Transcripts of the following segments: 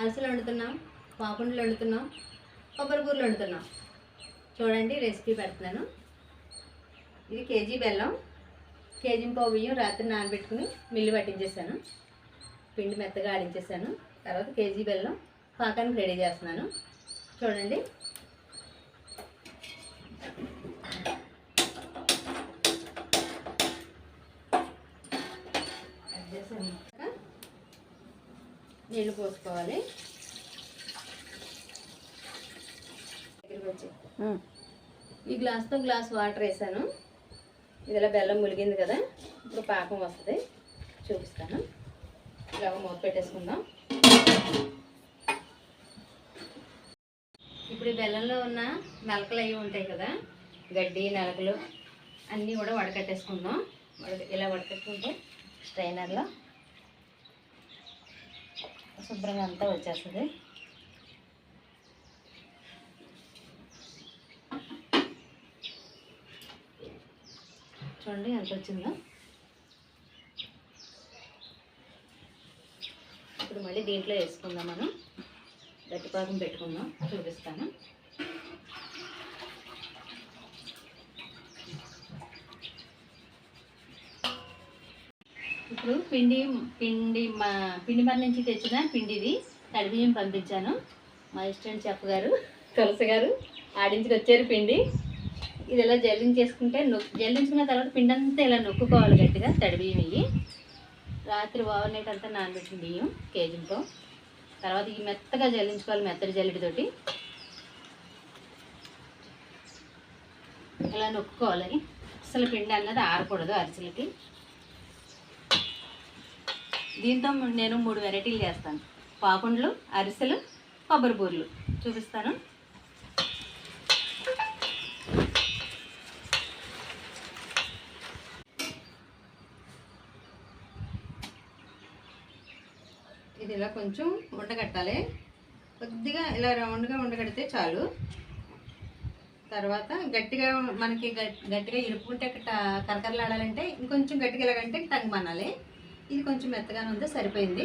అలసలు వండుతున్నాం పాకుండలు వండుతున్నాం కొబ్బరి కూరలు వండుతున్నాం. చూడండి రెసిపీ పెడుతున్నాను. ఇది కేజీ బెల్లం కేజీ పావు బియ్యం రాత్రి నానబెట్టుకుని మిల్లు పట్టించేసాను. పిండి మెత్తగా ఆడించేసాను. తర్వాత కేజీ బెల్లం పాకానికి రెడీ చేస్తున్నాను. చూడండి. అది నీళ్ళు పోసుకోవాలి. ఈ గ్లాస్తో గ్లాస్ వాటర్ వేసాను. ఇదిలా బెల్లం ములిగింది కదా ఇప్పుడు పాకం వస్తుంది. చూపిస్తాను. ఇలా మూత పెట్టేసుకుందాం. ఇప్పుడు ఈ బెల్లంలో ఉన్న మెలకలు అవి ఉంటాయి కదా గడ్డి నెలకలు అన్నీ కూడా వడకట్టేసుకుందాం. వడక ఇలా వడకట్టుకుంటే స్ట్రైనర్లో శుభ్రంగా అంతా వచ్చేస్తుంది. చూడండి ఎంత వచ్చిందో. ఇప్పుడు మళ్ళీ దీంట్లో వేసుకుందాం మనం. గట్టిపాకం పెట్టుకుందాం. చూపిస్తాను. ఇప్పుడు పిండి పిండి మా పిండి మర నుంచి తెచ్చిన పిండిది తడి బియ్యం పంపించాను. మా ఇష్టం చెప్పగారు తులసి గారు ఆడించుకు వచ్చారు పిండి. ఇది ఇలా జల్లించేసుకుంటే నొక్కు జల్లించుకున్న తర్వాత పిండి అంతా ఇలా నొక్కుకోవాలి గట్టిగా తడి బియ్యం ఇవి రాత్రి ఓవర్ అంతా నానబెట్టిన బియ్యం కేజీతో తర్వాత ఈ మెత్తగా జల్లించుకోవాలి మెత్తడి జల్లిడితోటి ఇలా నొక్కుకోవాలి. అసలు పిండి అన్నది ఆరకూడదు అరిసెలకి. దీంతో నేను మూడు వెరైటీలు చేస్తాను. పాకుండ్లు అరిసెలు కొబ్బరి బూర్లు. చూపిస్తాను. ఇది ఇలా కొంచెం ఉండగట్టాలి కొద్దిగా ఇలా రౌండ్గా ఉండగడితే చాలు. తర్వాత గట్టిగా మనకి గట్టిగా ఇరుపుకుంటే కరకరలాడాలంటే ఇంకొంచెం గట్టిగా ఇలాగంటే టంగ్ మనాలి. ఇది కొంచెం మెత్తగానే ఉంది? సరిపోయింది.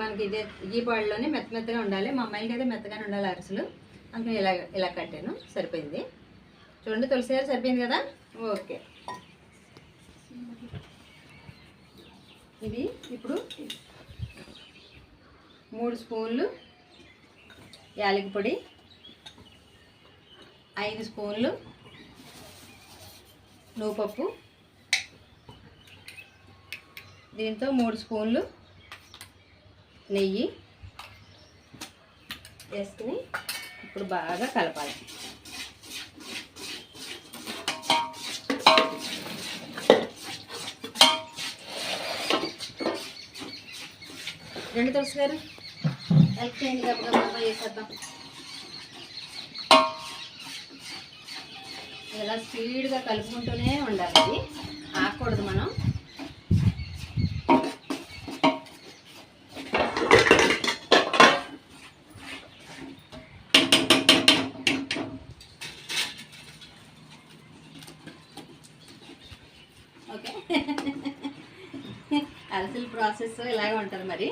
మనకి ఇదే ఈ బాడీలోనే మెత్త మెత్తగా ఉండాలి. మా అమ్మాయిలకి అయితే మెత్తగానే ఉండాలి అరిసెలు. అందుకని ఇలా ఇలా కట్టాను. సరిపోయింది. చూడండి తులసి గారు సరిపోయింది కదా? ఓకే. ఇది ఇప్పుడు మూడు స్పూన్లు యాలకి పొడి ఐదు స్పూన్లు నువ్వుపప్పు దీంతో మూడు స్పూన్లు నెయ్యి వేసుకుని ఇప్పుడు బాగా కలపాలి. రెండు తులసి గారు? హెల్ప్ చేయండి గబగబా వేసేద్దాం ఇలా స్పీడ్గా కలుపుకుంటూనే ఉండాలి. ఆకూడదు మనం ఓకే అలసల ప్రాసెస్ ఇలాగే ఉంటుంది మరి.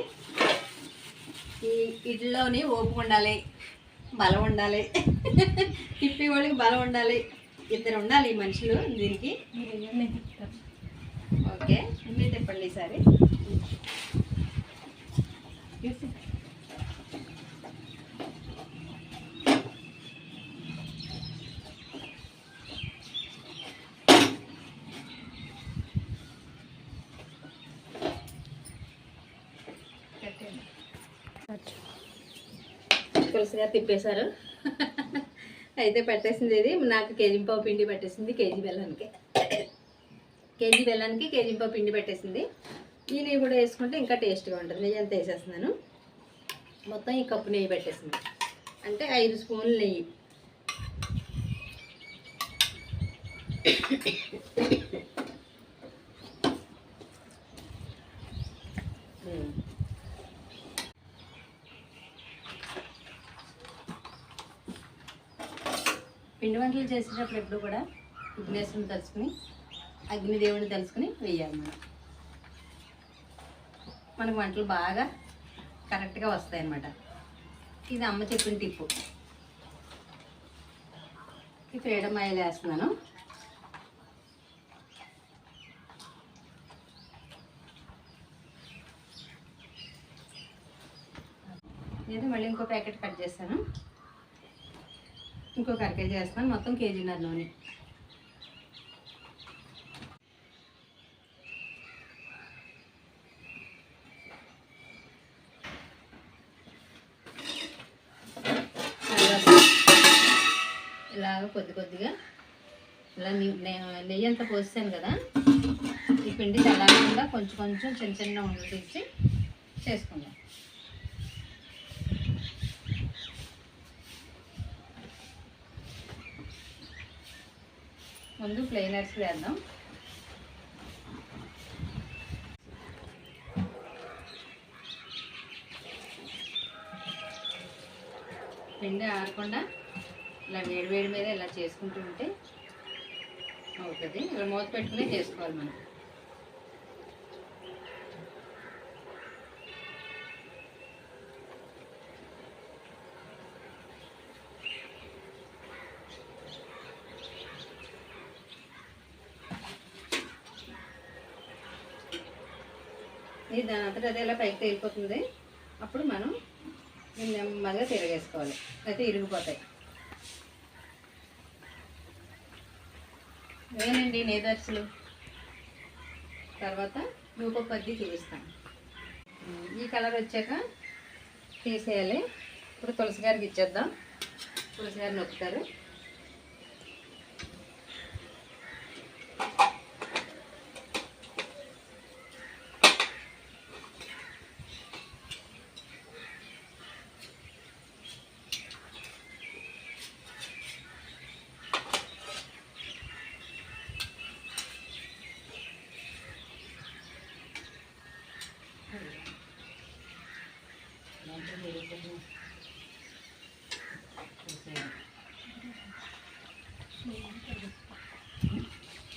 ఈ ఇడ్లోని ఓపు ఉండాలి బలం ఉండాలి తిప్పి వాళ్ళకి బలం ఉండాలి. ఇద్దరు ఉండాలి ఈ మనుషులు దీనికి. ఓకే మీరు తిప్పండి ఈసారి? పులసగా తిప్పేశారు. అయితే పెట్టేసింది ఇది నాకు కేజీ పావు పిండి పెట్టేసింది కేజీ బెల్లానికి. కేజీ బెల్లానికి కేజీ పావు పిండి పెట్టేసింది. ఈ నెయ్యి కూడా వేసుకుంటే ఇంకా టేస్ట్గా ఉంటుంది. నెయ్యి అంతా వేసేస్తున్నాను. మొత్తం ఈ కప్పు నెయ్యి పెట్టేసింది. అంటే ఐదు స్పూన్లు నెయ్యి. పిండి వంటలు చేసేటప్పుడు ఎప్పుడు కూడా విఘ్నేశ్వరుని తలుచుకుని అగ్నిదేవుని తలుచుకుని వేయాలి మనం. మనకు వంటలు బాగా కరెక్ట్గా వస్తాయి అన్నమాట ఇది అమ్మ చెప్పిన టిప్పు. ఈ ఫ్రీడమ్ ఆయిల్ వేస్తున్నాను. నేను మళ్ళీ ఇంకో ప్యాకెట్ కట్ చేస్తాను. ఇంకొక అరకేజీ కేజీ మొత్తం కేజీన్నర నూనె ఇలాగ కొద్ది కొద్దిగా ఇలా నేను నెయ్యి అంతా పోసాను కదా ఈ పిండి చల్లారకుండా కొంచెం కొంచెం చిన్న చిన్న ఉండలు తీసి చేసుకుందాం. ముందు ప్లెయినర్స్ వేద్దాం. పిండి ఆరకుండా ఇలా వేడి వేడి మీద ఇలా చేసుకుంటూ ఉంటే అవుతుంది. ఇలా మూత పెట్టుకునే చేసుకోవాలి మనం. ఇది దాని అంతటా అదే ఇలా పైకి తేలిపోతుంది. అప్పుడు మనం దీన్ని నెమ్మదిగా తిరగేసుకోవాలి. అయితే ఇరిగిపోతాయి. వేనండి నేదర్సులు? తర్వాత రూప పద్ది చూపిస్తాను ఈ కలర్ వచ్చాక తీసేయాలి. ఇప్పుడు తులసి గారికి ఇచ్చేద్దాం. తులసి గారు నొక్కుతారు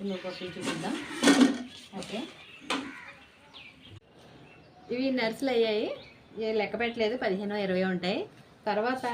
నువ్వు పప్పులు చూపిద్దాం ఓకే. ఇవి నర్సులు అయ్యాయి. ఇవి లెక్క పెట్టలేదు. పదిహేను ఇరవై ఉంటాయి. తర్వాత